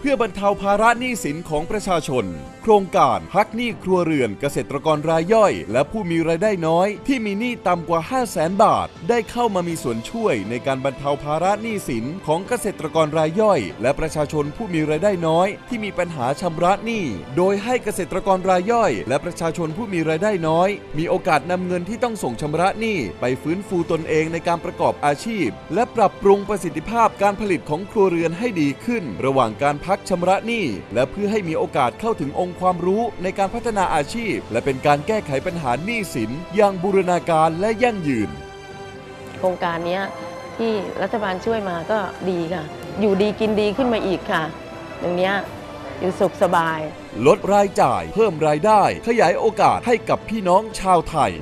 เพื่อบรรเทาภาระหนี้สินของประชาชน โครงการพักหนี้ครัวเรือนเกษตรกรรายย่อย และผู้มีรายได้น้อย ที่มีหนี้ต่ำกว่า 5 0 0แสนบาท ได้เข้ามามีส่วนช่วยในการบรรเทาภาระหนี้สินของเกษตรกรรายย่อย และประชาชนผู้มีรายได้น้อย ที่มีปัญหาชำระหนี้โดยให้เกษตรกรรายย่อย และประชาชนผู้มีรายได้น้อย มีโอกาสนำเงินที่ต้องส่งชำระหนี้ไปฟื้นฟูตนเองในการประกอบอาชีพ และปรับปรุงประสิทธิภาพการผลิตของครัวเรือนให้ดีขึ้น ระหว่างการพักชำระหนี้ และเพื่อให้มีโอกาสเข้าถึงองค์ความรู้ในการพัฒนาอาชีพ และเป็นการแก้ไขปัญหาหนี้สิน อย่างบูรณาการและยั่งยืน โครงการเนี้ยที่รัฐบาลช่วยมาก็ดีค่ะ อยู่ดีกินดีขึ้นมาอีกค่ะ อย่างเนี้ยอยู่สุขสบาย ลดรายจ่าย เพิ่มรายได้ ขยายโอกาสให้กับพี่น้องชาวไทย